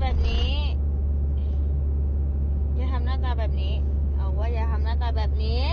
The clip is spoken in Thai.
แบบนี้ อย่าทำหน้าตาแบบนี้ เอาว่าอย่าทำหน้าตาแบบนี้